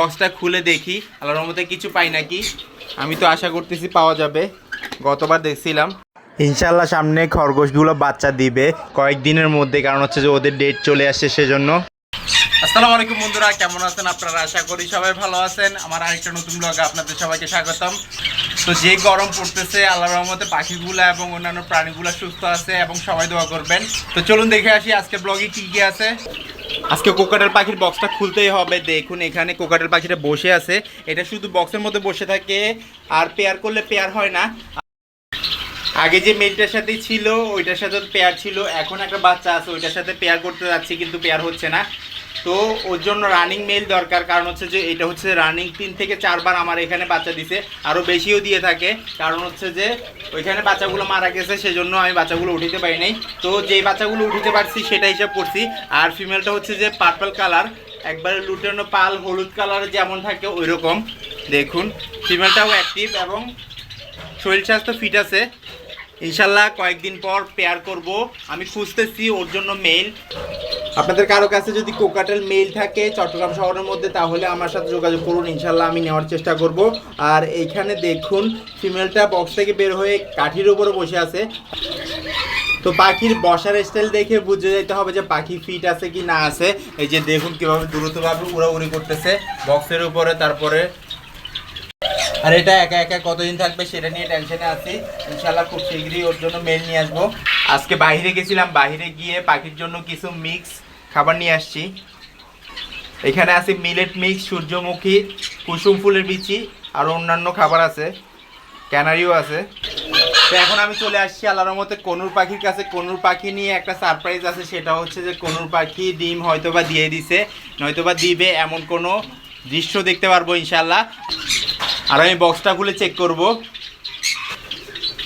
বক্সটা খুলে দেখি। আল্লাহর রহমতে কিছু পাই নাকি। আমি তো আশা করতেছি পাওয়া যাবে। গতবার দেখছিলাম। ইনশাল্লাহ সামনে খরগোশগুলো বাচ্চা দিবে কয়েকদিনের মধ্যে কারণ হচ্ছে যে ওদের ডেট চলে আসছে সেজন্য। আসসালামু আলাইকুম বন্ধুরা কেমন আছেন আপনারা? আশা করি সবাই ভালো আছেন। আমার আরেকটা নতুন ব্লগে আপনাদের সবাইকে স্বাগতম। তো যে গরম পড়তেছে আল্লাহর রহমতে পাখিগুলা এবং অন্যান্য প্রাণীগুলা সুস্থ আছে এবং সবাই দোয়া করবেন। তো চলুন দেখে আসি আজকে ব্লগে কি কি আছে। আজকে কোকাটাল পাখির বক্সটা খুলতেই হবে। দেখুন, এখানে কোকাটাল পাখিটা বসে আছে। এটা শুধু বক্সের মধ্যে বসে থাকে। আর পেয়ার করলে পেয়ার হয় না। আগে যে মেয়েটার সাথে ছিল, ওইটার সাথে পেয়ার ছিল। এখন একটা বাচ্চা আছে, ওইটার সাথে পেয়ার করতে যাচ্ছি, কিন্তু পেয়ার হচ্ছে না। তো ওর জন্য রানিং মেল দরকার, কারণ হচ্ছে যে এটা হচ্ছে রানিং তিন থেকে চারবার আমার এখানে বাচ্চা দিছে আরও বেশিও দিয়ে থাকে। কারণ হচ্ছে যে ওইখানে বাচ্চাগুলো মারা গেছে, সেজন্য আমি বাচ্চাগুলো উঠিতে পারি নাই। তো যেই বাচ্চাগুলো উঠিতে পারছি সেটা হিসাব করছি। আর ফিমেলটা হচ্ছে যে পার্পল কালার একবারে লুটানো পাল, হলুদ কালার যেমন থাকে ওই রকম দেখুন ফিমেলটাও অ্যাক্টিভ এবং শরীর স্বাস্থ্য ফিট আছে। ইনশাল্লাহ কয়েকদিন পর পেয়ার করব। আমি খুঁজতেছি ওর জন্য মেল আপনাদের কারও কাছে যদি কোকাটেল মেল থাকে চট্টগ্রাম শহরের মধ্যে, তাহলে আমার সাথে যোগাযোগ করুন ইনশাল্লাহ আমি নেওয়ার চেষ্টা করব। আর এইখানে দেখুন ফিমেলটা বক্স থেকে বের হয়ে কাঠির উপরে বসে আছে। তো পাখির বসার স্টাইল দেখে বুঝে যেতে হবে যে পাখি ফিট আছে কি না আছে। এই যে দেখুন কীভাবে দ্রুতভাবে উড়াউড়ি করতেছে বক্সের উপরে, তারপরে আর এটা একা একা কতদিন থাকবে সেটা নিয়ে টেনশনে আছি। ইনশাল্লাহ খুব শীঘ্রই ওর জন্য মেল নিয়ে আসব। আজকে বাইরে গেছিলাম, বাইরে গিয়ে পাখির জন্য কিছু মিক্স খাবার নিয়ে আসছি। এখানে আছে মিলেট মিক্স সূর্যমুখী, কুসুম ফুলের বিচি, আর অন্যান্য খাবার আছে, ক্যানারিও আছে। তো এখন আমি চলে আসছি আল্লাহর মতে কনুর পাখির কাছে। কনুর পাখি নিয়ে একটা সারপ্রাইজ আছে, সেটা হচ্ছে যে কনুর পাখি ডিম হয়তোবা দিয়ে দিছে, নয়তোবা দিবে এমন কোনো দৃশ্য দেখতে পারব ইনশাল্লাহ আর আমি বক্সটা খুলে চেক করব।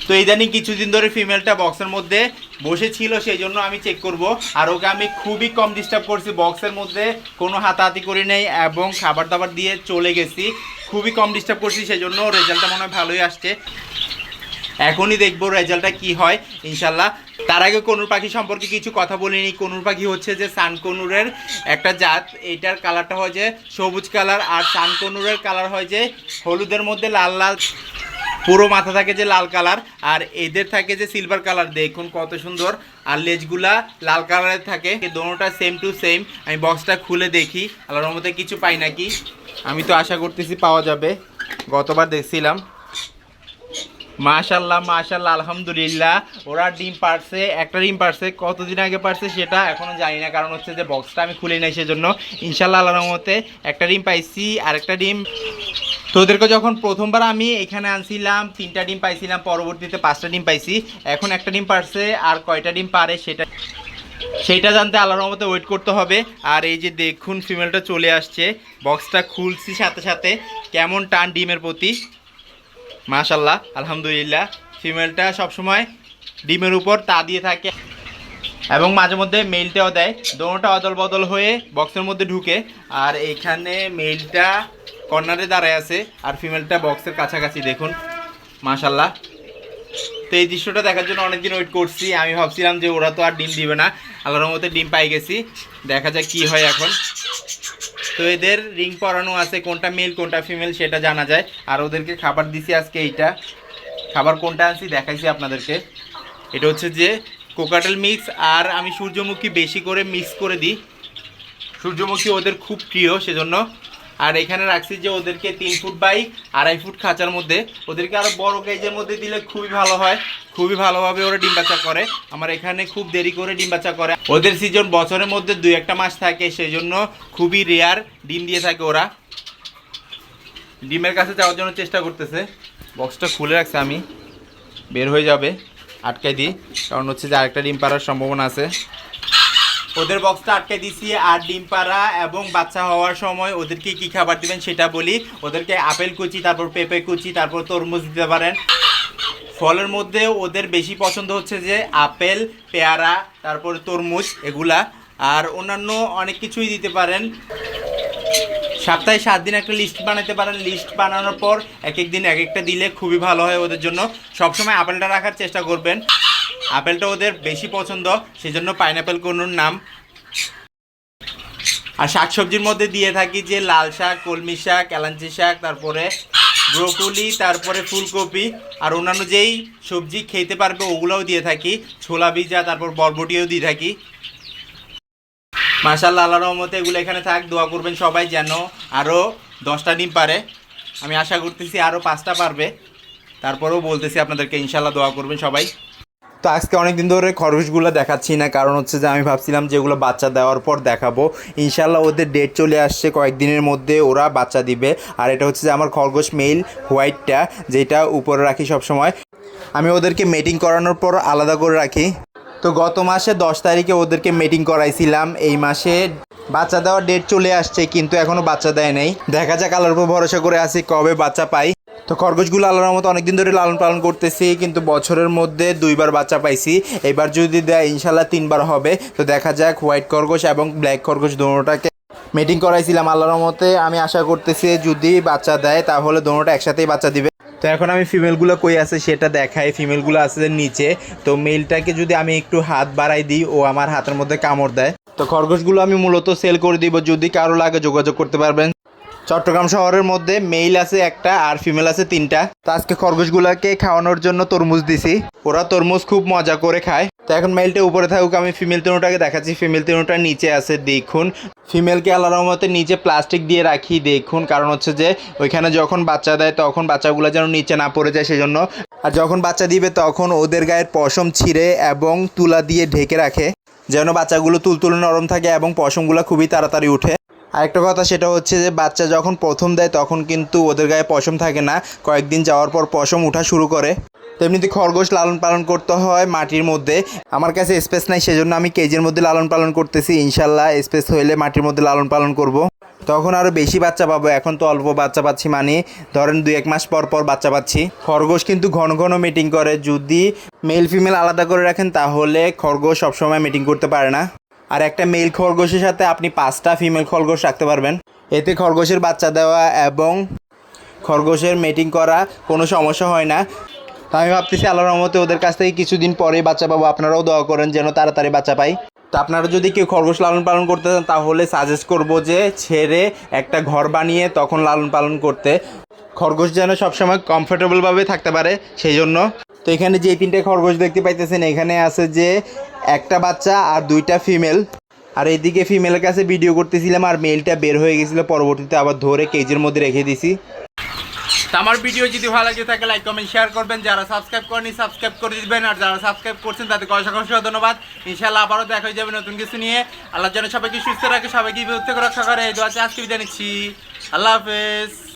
তো ইদানিং কিছুদিন ধরে ফিমেলটা বক্সের মধ্যে বসে ছিল সেই জন্য আমি চেক করব। আর ওকে আমি খুবই কম ডিস্টার্ব করছি বক্সের মধ্যে কোনো হাতাহাতি করি নেই এবং খাবার দাবার দিয়ে চলে গেছি। খুবই কম ডিস্টার্ব করছি সেই জন্য রেজাল্টটা মনে হয় ভালোই আসছে। এখনই দেখব রেজাল্টটা কি হয়, ইনশাল্লাহ। তার আগে কনুর পাখি সম্পর্কে কিছু কথা বলিনি। কনুর পাখি হচ্ছে যে সান কনুরের একটা জাত। এইটার কালারটা হয় যে সবুজ কালার আর সান কনুরের কালার হয় যে হলুদের মধ্যে লাল লাল। পুরো মাথা থাকে যে লাল কালার, আর এদের থাকে যে সিলভার কালার দেখুন কত সুন্দর। আর লেজগুলা লাল কালারের থাকে। দোনোটা সেম টু সেম আমি বক্সটা খুলে দেখি। আল্লাহর মধ্যে কিছু পাই নাকি? আমি তো আশা করতেছি পাওয়া যাবে। গতবার দেখছিলাম। মাশাল্লাহ মাশাল্লাহ আলহামদুলিল্লাহ। ওরা ডিম পারছে, একটা ডিম পারছে, কতদিন আগে পারছে সেটা এখনও জানি না। কারণ হচ্ছে যে বক্সটা আমি খুলে নাই সেজন্য। ইনশাল্লাহ আল্লাহর মতে একটা ডিম পাইছি আর একটা ডিম তো ওদেরকে যখন প্রথমবার আমি এখানে আনছিলাম, তিনটা ডিম পাইছিলাম, পরবর্তীতে পাঁচটা ডিম পাইছি, এখন একটা ডিম পারছে আর কয়টা ডিম পারে সেটা সেইটা জানতে আল্লাহর রহমতে ওয়েট করতে হবে। আর এই যে দেখুন ফিমেলটা চলে আসছে। বক্সটা খুলছি সাথে সাথে। কেমন টান ডিমের প্রতি। মাশাল্লাহ আলহামদুলিল্লাহ। ফিমেলটা সবসময় ডিমের উপর তা দিয়ে থাকে। এবং মাঝে মধ্যে মেলটাও দেয়। দোনোটা অদল বদল হয়ে বক্সের মধ্যে ঢুকে। আর এখানে মেলটা কর্নারে দাঁড়ায় আছে আর ফিমেলটা বক্সের কাছাকাছি, দেখুন। মাশাল্লাহ তো এই দৃশ্যটা দেখার জন্য অনেকদিন ওয়েট করছি। আমি ভাবছিলাম যে ওরা তো আর ডিম দিবে না। আল্লাহর মতো ডিম পাই গেছি। দেখা যাক কি হয় এখন। তো এদের রিং পরানো আছে, কোনটা মেল কোনটা ফিমেল সেটা জানা যায়। আর ওদেরকে খাবার দিছি আজকে এইটা। খাবার কোনটা আনছি দেখাইছি আপনাদেরকে। এটা হচ্ছে যে কোকাটেল মিক্স আর আমি সূর্যমুখী বেশি করে মিক্স করে দিই। সূর্যমুখী ওদের খুব প্রিয়, সেজন্য আর এখানে রাখছি যে ওদেরকে তিন ফুট বাই আড়াই ফুট খাঁচার মধ্যে। ওদেরকে আরও বড় কেজের মধ্যে দিলে খুবই ভালো হয়। খুবই ভালোভাবে ওরা ডিম বাচ্চা করে। আমার এখানে খুব দেরি করে ডিম বাচ্চা করে। ওদের সিজন বছরের মধ্যে দুই একটা মাস থাকে সেই জন্য খুবই রেয়ার ডিম দিয়ে থাকে ওরা। ডিমের কাছে যাওয়ার জন্য চেষ্টা করতেছে। বক্সটা খুলে রাখছে আমি। বের হয়ে যাবে আটকাই দিই। কারণ হচ্ছে যে আরেকটা ডিম পাড়ার সম্ভাবনা আছে। ওদের বক্সটা আটকে দিছি আর ডিম পাড়া এবং বাচ্চা হওয়ার সময় ওদেরকে কি খাবার দিবেন সেটা বলি। ওদেরকে আপেল কুচি, তারপর পেঁপে কুচি, তারপর তরমুজ দিতে পারেন। ফলের মধ্যে ওদের বেশি পছন্দ হচ্ছে যে আপেল, পেয়ারা, তারপর তরমুজ এগুলা। আর অন্যান্য অনেক কিছুই দিতে পারেন। সপ্তাহে সাত দিন একটা লিস্ট বানাতে পারেন। লিস্ট বানানোর পর এক এক দিন এক একটা দিলে খুবই ভালো হয় ওদের জন্য। সবসময় আপেলটা রাখার চেষ্টা করবেন। আপেলটা ওদের বেশি পছন্দ, সেজন্য পাইনাপেল কোনোর নাম। আর শাকসবজির মধ্যে দিয়ে থাকি যে লাল শাক, কলমি শাক এলাঞ্চি শাক, তারপরে ব্রোকলি, তারপরে ফুলকপি, আর অন্যান্য যেই সবজি খেতে পারবে ওগুলোও দিয়ে থাকি। ছোলা ভিজা, তারপর বরবটিও দিয়ে থাকি। মাশাল্লাহ আল্লাহ রহমতে এগুলো এখানে থাক, দোয়া করবেন সবাই যেন আরও দশটা ডিম পারে। আমি আশা করতেছি আরও পাঁচটা পারবে। তারপরেও বলতেছি আপনাদেরকে ইনশাল্লাহ দোয়া করবেন সবাই। তো আজকে অনেক দিন ধরে খরগোশগুলো দেখাচ্ছি না, কারণ হচ্ছে যে আমি ভাবছিলাম যে এগুলো বাচ্চা দেওয়ার পর দেখাবো। ইনশাল্লাহ ওদের ডেট চলে আসছে কয়েকদিনের মধ্যে ওরা বাচ্চা দিবে। আর এটা হচ্ছে যে আমার খরগোশ মেল হোয়াইটটা যেটা উপরে রাখি সব সময় আমি ওদেরকে মেটিং করানোর পর আলাদা করে রাখি। তো গত মাসে দশ তারিখে ওদেরকে মিটিং করাইছিলাম। এই মাসে বাচ্চা দেওয়ার ডেট চলে আসছে, কিন্তু এখনও বাচ্চা দেয় নাই। দেখা যাক আল্লাহর উপর ভরসা করে আছি কবে বাচ্চা পাই। তো খরগোশগুলো আল্লাহর মতো অনেকদিন ধরে লালন পালন করতেছি, কিন্তু বছরের মধ্যে দুইবার বাচ্চা পাইছি। এবার যদি দেয় ইনশাল্লাহ তিনবার হবে। তো দেখা যাক, হোয়াইট খরগোশ এবং ব্ল্যাক খরগোশ দুটোটাকে মিটিং করাইছিলাম আল্লাহর মতে আমি আশা করতেছি যদি বাচ্চা দেয়, তাহলে দুটোটা একসাথেই বাচ্চা দিবে। তো এখন আমি ফিমেলগুলো কই আছে সেটা দেখাই। ফিমেলগুলো আছে নিচে। তো মেলটাকে যদি আমি একটু হাত বাড়াই দিই, ও আমার হাতের মধ্যে কামড় দেয়। তো খরগোশগুলো আমি মূলত সেল করে দিব। যদি কারও লাগে যোগাযোগ করতে পারবেন। চট্টগ্রাম শহরের মধ্যে মেল আছে একটা আর ফিমেল আছে তিনটা। তো আজকে খরগোশগুলোকে খাওয়ানোর জন্য তরমুজ দিছি। ওরা তরমুজ খুব মজা করে খায়। তো এখন মেলটা উপরে থাকুক, আমি ফিমেল তিনুটাকে দেখাচ্ছি। ফিমেল তিনুটা নিচে আছে, দেখুন। ফিমেলকে আল্লাহ রহমতের নিচে প্লাস্টিক দিয়ে রাখি, দেখুন। কারণ হচ্ছে যে, ওইখানে যখন বাচ্চা দেয়, তখন বাচ্চাগুলো যেন নিচে না পড়ে যায়, সেজন্য। আর যখন বাচ্চা দিবে, তখন ওদের গায়ের পশম ছিঁড়ে এবং তুলা দিয়ে ঢেকে রাখে। যেন বাচ্চাগুলো তুলতুলে নরম থাকে এবং পশমগুলো খুবই তাড়াতাড়ি উঠে। আরেকটা কথা সেটা হচ্ছে যে বাচ্চা যখন প্রথম দেয় তখন কিন্তু ওদের গায়ে পশম থাকে না। কয়েকদিন যাওয়ার পর পশম ওঠা শুরু করে। তেমনিতে খরগোশ লালন পালন করতে হয় মাটির মধ্যে। আমার কাছে স্পেস নাই, সেজন্য আমি কেজির মধ্যে লালন পালন করতেছি। ইনশাল্লাহ স্পেস হইলে মাটির মধ্যে লালন পালন করব। তখন আরও বেশি বাচ্চা পাবো, এখন তো অল্প বাচ্চা পাচ্ছি মানে ধরেন দু এক মাস পর পর বাচ্চা পাচ্ছি। খরগোশ কিন্তু ঘন ঘন মিটিং করে। যদি মেল ফিমেল আলাদা করে রাখেন তাহলে খরগোশ সবসময় মিটিং করতে পারে না। আর একটা মেল খরগোশের সাথে আপনি পাঁচটা ফিমেল খরগোশ রাখতে পারবেন। এতে খরগোশের বাচ্চা দেওয়া এবং খরগোশের মিটিং করা কোনো সমস্যা হয় না। আমি ভাবতেছি আল্লাহর রহমতে ওদের কাছ থেকে কিছুদিন পরেই বাচ্চা পাবো। আপনারাও দোয়া করেন যেন তাড়াতাড়ি বাচ্চা পাই। তো আপনারা যদি কেউ খরগোশ লালন পালন করতে চান, তাহলে সাজেস্ট করব যে ছেড়ে একটা ঘর বানিয়ে তখন লালন পালন করতে। খরগোশ যেন সবসময় কমফোর্টেবলভাবে থাকতে পারে, সেই জন্য। তো এখানে যে তিনটে খরগোশ দেখতে পাইতেছেন, এখানে আছে যে একটা বাচ্চা আর দুইটা ফিমেল আর এইদিকে ফিমেলের কাছে ভিডিও করতেছিলাম আর মেলটা বের হয়ে গেছিল, পরবর্তীতে আবার ধরে কেজের মধ্যে রেখে দিছি। আমার ভিডিও যদি ভালো লাগে থাকে লাইক কমেন্ট শেয়ার করবেন। যারা সাবস্ক্রাইব করেনি সাবস্ক্রাইব করে দিবেন। আর যারা সাবস্ক্রাইব করছেন, তাদেরকে অসংখ্য ধন্যবাদ। ইনশাআল্লাহ আবারও দেখা হয়ে যাবে নতুন কিছু নিয়ে। আল্লাহ যেন সবাইকে সুস্থ রাখে, সবাইকে থেকে রক্ষা করে। এই দোয়াতে আজকে বিদায় নিচ্ছি। আল্লাহ হাফেজ।